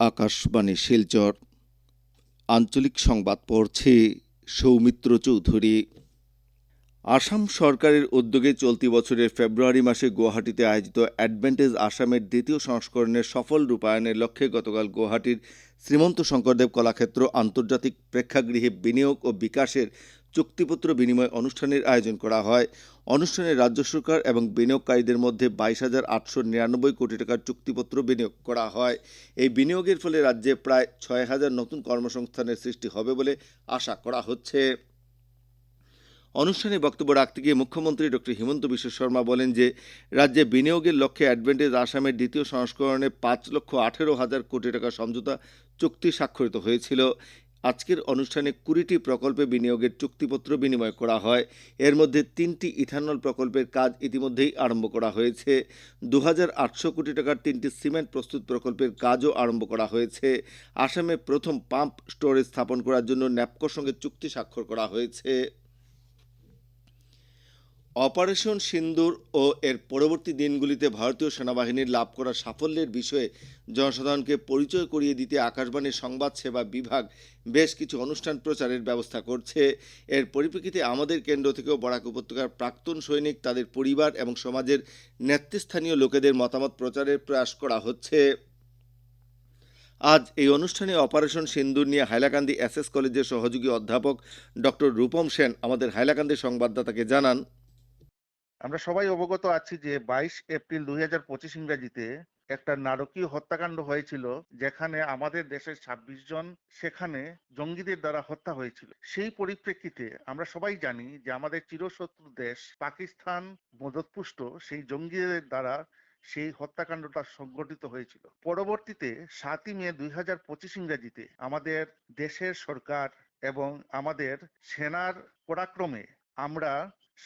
আকাশবাণী শিলচর। আঞ্চলিক সংবাদ পড়ছে সৌমিত্র চৌধুরী। আসাম সরকারের উদ্যোগে চলতি বছরের ফেব্রুয়ারি মাসে গুয়াহাটিতে আয়োজিত অ্যাডভেন্টেজ আসামের দ্বিতীয় সংস্করণের সফল রূপায়ণের লক্ষ্যে গতকাল গুয়াহাটির শ্রীমন্ত শঙ্করদেব কলাক্ষেত্র আন্তর্জাতিক প্রেক্ষাগৃহে বিনিয়োগ ও বিকাশের চুক্তিপত্র বিনিময় অনুষ্ঠানের আয়োজন করা হয়। অনুষ্ঠানে রাজ্য সরকার এবং বিনিয়োগকারীদের মধ্যে বাইশ হাজার আটশো নিরানব্বই কোটি টাকার চুক্তিপত্র বিনিয়োগ করা হয়। এই বিনিয়োগের ফলে রাজ্যে প্রায় ছয় হাজার নতুন কর্মসংস্থানের সৃষ্টি হবে বলে আশা করা হচ্ছে। অনুষ্ঠানে বক্তব্য রাখতে গিয়ে মুখ্যমন্ত্রী ডক্টর হিমন্ত বিশ্ব শর্মা বলেন যে, রাজ্যে বিনিয়োগের লক্ষ্যে অ্যাডভেন্টেজ আসামের দ্বিতীয় সংস্করণে পাঁচ লক্ষ আঠেরো হাজার কোটি টাকা সমঝোতা চুক্তি স্বাক্ষরিত হয়েছিল। আজকের অনুষ্ঠানে কুড়িটি প্রকল্পে বিনিয়োগের চুক্তিপত্র বিনিময় করা হয়। এর মধ্যে তিনটি ইথানল প্রকল্পের কাজ ইতিমধ্যেই আরম্ভ করা হয়েছে। দু হাজার আটশো কোটি টাকার তিনটি সিমেন্ট প্রস্তুত প্রকল্পের কাজও আরম্ভ করা হয়েছে। আসামে প্রথম পাম্প স্টোরেজ স্থাপন করার জন্য ন্যাপকোর সঙ্গে চুক্তি স্বাক্ষর করা হয়েছে। অপারেশন সিন্দুর ও এর পরবর্তী দিনগুলিতে ভারতীয় সেনাবাহিনীর লাভ করা সাফল্যের বিষয়ে জনসাধারণকে পরিচয় করিয়ে দিতে আকাশবাণীর সংবাদ সেবা বিভাগ বেশ কিছু অনুষ্ঠান প্রচারের ব্যবস্থা করছে। এর পরিপ্রেক্ষিতে আমাদের কেন্দ্র থেকেও বরাক উপত্যকার প্রাক্তন সৈনিক, তাদের পরিবার এবং সমাজের নেতৃস্থানীয় লোকেদের মতামত প্রচারের প্রয়াস করা হচ্ছে। আজ এই অনুষ্ঠানে অপারেশন সিন্দুর নিয়ে হাইলাকান্দি এস এস কলেজের সহযোগী অধ্যাপক ডক্টর রূপম সেন আমাদের হাইলাকান্দি সংবাদদাতাকে জানান। আমরা সবাই অবগত আছি যে বাইশ এপ্রিল দুই হাজার পঁচিশ ইংরাজিতে একটা নারকীয় হত্যাকাণ্ড হয়েছিল, যেখানে আমাদের দেশের ছাব্বিশ জন সেখানে জঙ্গিদের দ্বারা হত্যা হয়েছিল। সেই পরিপ্রেক্ষিতে আমরা সবাই জানি যে আমাদের চিরশত্রু দেশ পাকিস্তান মদতপুষ্ট সেই জঙ্গিদের দ্বারা সেই হত্যাকাণ্ডটা সংঘটিত হয়েছিল। পরবর্তীতে সাতই মে দুই হাজার পঁচিশ ইংরাজিতে আমাদের দেশের সরকার এবং আমাদের সেনার পরাক্রমে আমরা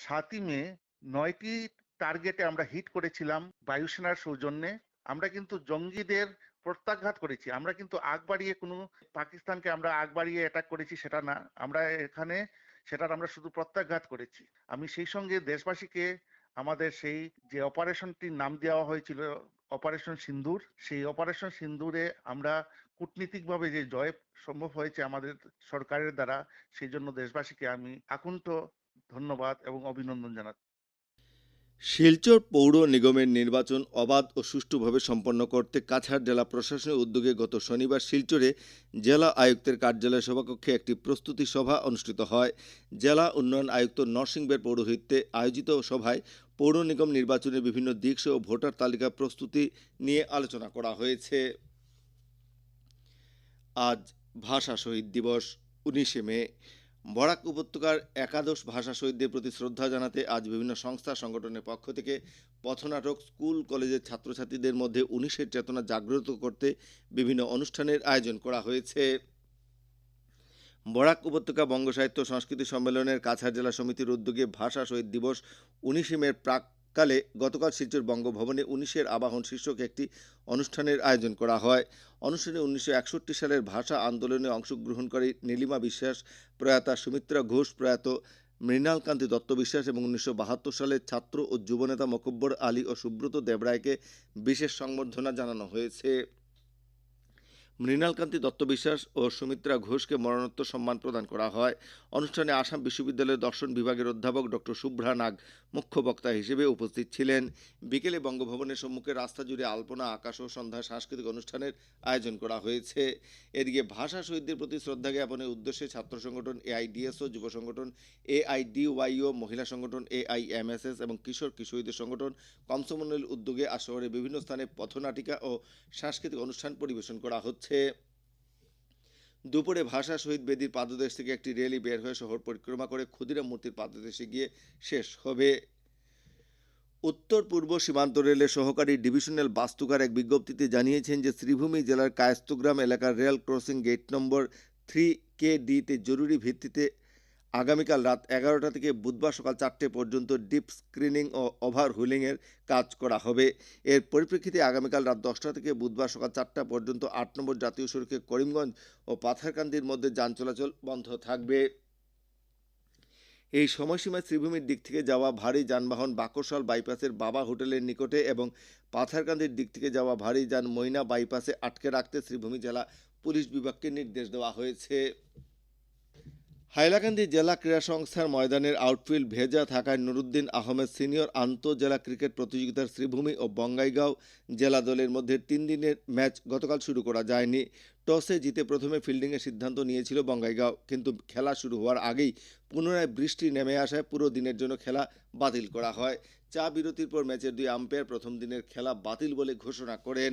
সাতই মে নয়টি টার্গেটে আমরা হিট করেছিলাম বায়ুসেনার সৌজন্যে। আমরা কিন্তু জঙ্গিদের প্রত্যাঘাত করেছি। আমরা কিন্তু আগ বাড়িয়ে কোনো পাকিস্তানকে আমরা আগ বাড়িয়ে অ্যাটাক করেছি সেটা না। আমরা এখানে সেটার আমরা শুধু প্রত্যাঘাত করেছি। আমি সেই সঙ্গে দেশবাসীকে আমাদের সেই যে অপারেশনটির নাম দেওয়া হয়েছিল অপারেশন সিন্দুর, সেই অপারেশন সিন্দুরে আমরা কূটনীতিকভাবে যে জয় সম্ভব হয়েছে আমাদের সরকারের দ্বারা, সেই জন্য দেশবাসীকে আমি আকুণ্ঠ ধন্যবাদ এবং অভিনন্দন জানাচ্ছি। শিলচর পৌর নিগমের নির্বাচন অবাধ ও সুষ্ঠুভাবে সম্পন্ন করতে কাছাড় জেলা প্রশাসনের উদ্যোগে গত শনিবার শিলচরে জেলা আয়ুক্তের কার্যালয় সভাকক্ষে একটি প্রস্তুতি সভা অনুষ্ঠিত হয়। জেলা উন্নয়ন আয়ুক্ত নরসিংবের পৌরোহিত্যে আয়োজিত সভায় পৌর নিগম নির্বাচনের বিভিন্ন দিক সহ ভোটার তালিকা প্রস্তুতি নিয়ে আলোচনা করা হয়েছে। আজ ভাষা শহীদ দিবস, উনিশে মে। বরাক উপত্যকার একাদশ ভাষা শহীদদের প্রতি শ্রদ্ধা জানাতে আজ বিভিন্ন সংস্থা সংগঠনের পক্ষ থেকে পথনাটক, স্কুল, কলেজের ছাত্রছাত্রীদের মধ্যে উনিশের চেতনা জাগ্রত করতে বিভিন্ন অনুষ্ঠানের আয়োজন করা হয়েছে। বরাক উপত্যকা বঙ্গ সাহিত্য সংস্কৃতি সম্মেলনের কাছাড় জেলা সমিতির উদ্যোগে ভাষা শহীদ দিবস উনিশে মের প্রাককালে গতকাল শিলচর বঙ্গভবনে উনিশের আবাহন শীর্ষক একটি অনুষ্ঠানের আয়োজন করা হয়। অনুষ্ঠানে উনিশশো একষট্টি সালের ভাষা আন্দোলনে অংশগ্রহণকারী নীলিমা বিশ্বাস, প্রয়াতা সুমিত্রা ঘোষ, প্রয়াত মৃণালকান্তি দত্ত বিশ্বাস এবং উনিশশো সালের ছাত্র ও যুবনেতা মকব্বর আলী ও সুব্রত দেবরায়কে বিশেষ সংবর্ধনা জানানো হয়েছে। মৃণালকান্তি দত্ত বিশ্বাস ও সুমিত্রা ঘোষকে মরণোত্তর সম্মান প্রদান করা হয়। অনুষ্ঠানে আসাম বিশ্ববিদ্যালয়ের দর্শন বিভাগের অধ্যাপক ডক্টর শুভ্রা নাগ মুখ্য বক্তা হিসেবে উপস্থিত ছিলেন। বিকেলে বঙ্গভবনের সম্মুখে রাস্তা জুড়ে আলপনা, আকাশ ও সন্ধ্যা সাংস্কৃতিক অনুষ্ঠানের আয়োজন করা হয়েছে। এদিকে ভাষা শহীদদের প্রতি শ্রদ্ধা জ্ঞাপনের উদ্দেশ্যে ছাত্র সংগঠন এআইডিএসও যুব সংগঠন এআইডিওয়াইও, মহিলা সংগঠন এআইএমএসএস এবং কিশোর কিশোরীদের সংগঠন কমসমনের উদ্যোগে আজ শহরের বিভিন্ন স্থানে পথনাটিকা ও সাংস্কৃতিক অনুষ্ঠান পরিবেশন করা হচ্ছে দুপুরে ভাষা শহীদ বেদির পাদদেশ থেকে একটি র্যালি বের হয়ে শহর পরিক্রমা করে ক্ষুদিরাম মূর্তির পাদদেশে গিয়ে শেষ হবে। উত্তর পূর্ব সীমান্ত রেলের সহকারী ডিভিশনাল বাস্তুকার এক বিজ্ঞপ্তিতে জানিয়েছেন যে শ্রীভূমি জেলার কায়স্তগ্রাম এলাকার rail crossing gate number three K ডিতে জরুরি ভিত্তিতে আগামীকাল রাত এগারোটা থেকে বুধবার সকাল চারটে পর্যন্ত ডিপ স্ক্রিনিং ও ওভার হুলিংয়ের কাজ করা হবে। এর পরিপ্রেক্ষিতে আগামীকাল রাত দশটা থেকে বুধবার সকাল চারটা পর্যন্ত আট নম্বর জাতীয় সড়কে করিমগঞ্জ ও পাথারকান্দির মধ্যে যান চলাচল বন্ধ থাকবে। এই সময়সীমায় শ্রীভূমির দিক থেকে যাওয়া ভারী যানবাহন বাকশাল বাইপাসের বাবা হোটেলের নিকটে এবং পাথারকান্দির দিক থেকে যাওয়া ভারী যান ময়না বাইপাসে আটকে রাখতে শ্রীভূমি জেলা পুলিশ বিভাগকে নির্দেশ দেওয়া হয়েছে। হাইলাকান্দি জেলা ক্রীড়া সংস্থার ময়দানের আউটফিল্ড ভেজা থাকায় নুরুদ্দিন আহমেদ সিনিয়র আন্তঃজেলা ক্রিকেট প্রতিযোগিতার শ্রীভূমি ও বঙ্গাইগাঁও জেলা দলের মধ্যে তিন দিনের ম্যাচ গতকাল শুরু করা যায়নি। টসে জিতে প্রথমে ফিল্ডিংয়ের সিদ্ধান্ত নিয়েছিল বঙ্গাইগাঁও, কিন্তু খেলা শুরু হওয়ার আগেই পুনরায় বৃষ্টি নেমে আসায় পুরো দিনের জন্য খেলা বাতিল করা হয়। চা বিরতির পর ম্যাচের দুই আম্পায়ার প্রথম দিনের খেলা বাতিল বলে ঘোষণা করেন।